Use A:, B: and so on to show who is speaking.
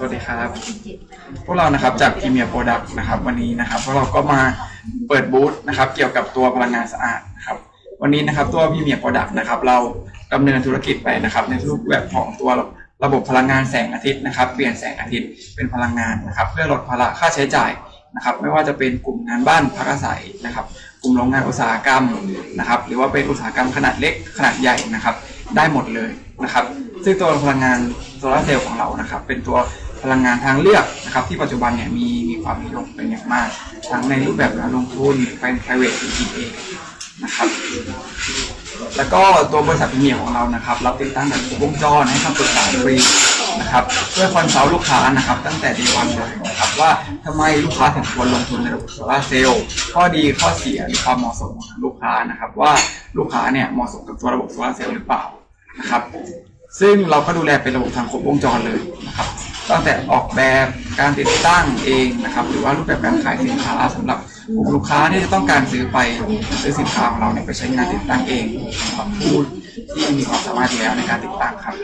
A: สวัสดีครับ พวกเรานะครับจากพรีเมียร์โปรดักต์นะครับวันนี้นะครับพวกเราก็มาเปิดบูธนะครับเกี่ยวกับตัวพลังงานสะอาดนะครับวันนี้นะครับตัวพรีเมียร์โปรดักต์นะครับเราดำเนินธุรกิจไปนะครับ ในรูปแบบของตัวระบบพลังงานแสงอาทิตย์นะครับ เปลี่ยนแสงอาทิตย์เป็นพลังงานนะครับ เพื่อลดภาระค่าใช้จ่ายนะครับ ไม่ว่าจะเป็นกลุ่มงานบ้านพักอาศัยนะครับ กลุ่มโรงงานอุตสาหกรรมนะครับ หรือว่าเป็นอุตสาหกรรมขนาดเล็กขนาดใหญ่นะครับ ได้หมดเลยนะครับ ซึ่งตัวพลังงานโซลาร์เซลล์ของเรานะครับ เป็นตัว พลังงานทางเลือกนะครับที่ปัจจุบันเนี่ยมีมีความนิยมเป็นอย่างมาก ทั้งในรูปแบบการลงทุนเป็น private EPA นะครับแล้วก็ตัวบริษัทพรีเมียของเรานะครับรับติดตั้งแบบบวงจรให้คำปรึกษาฟรีนะครับเพื่อคอนซัลท์ลูกค้านะครับ ตั้งแต่ดีวันเลยนะครับว่าทำไมลูกค้าถึงควรลงทุนในระบบโซลาเซลล์ข้อดีข้อเสียหรือความเหมาะสมของลูกค้านะครับว่าลูกค้าเนี่ยเหมาะสมกับตัวระบบโซลาเซลล์หรือเปล่านะครับซึ่งเราก็ดูแลเป็นระบบทางครบวงจรเลยนะครับ ตั้งแต่ออกแบบการติดตั้งเองนะครับ หรือว่ารูปแบบการขายสินค้าสำหรับกลุ่มลูกค้าที่จะต้องการซื้อไปซื้อสินค้าของเราเนี่ยไปใช้งานติดตั้งเองกับผู้ที่มีความสามารถอยู่แล้วในการติดตั้งครับ